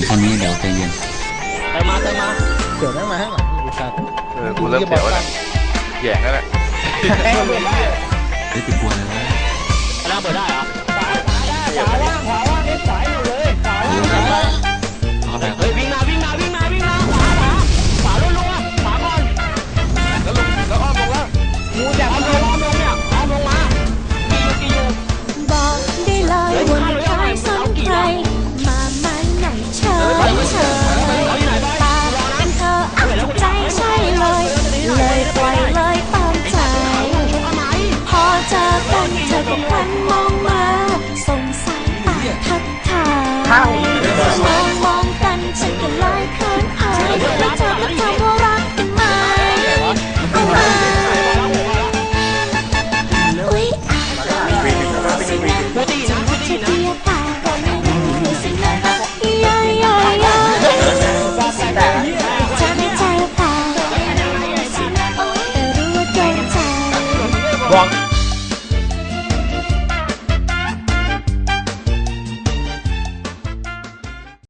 มีแค่นี้เดี๋ยวใจเย็นเติมมาเติมมาเดี๋ยวนั่งมาข้างหลังอีกครับเออกูเริ่มเสียวแล้วแย่งแล้วแหละเฮ้ยไปกลัวเลยวะแล้วเปิดได้เหรอ กันเธอก็พันมองมาส่งสายตาทักทายมองมองกันฉันก็เลยเขินอายแล้วเธอก็ถามว่ารักกันไหมเอามาอุ๊ยอาจจะไม่รู้สินะกูตีนะกูตีจะนะเดียวตาก็ไม่รู้สินะยายายาจะไม่ใจตาแต่รู้ว่าโดนใจ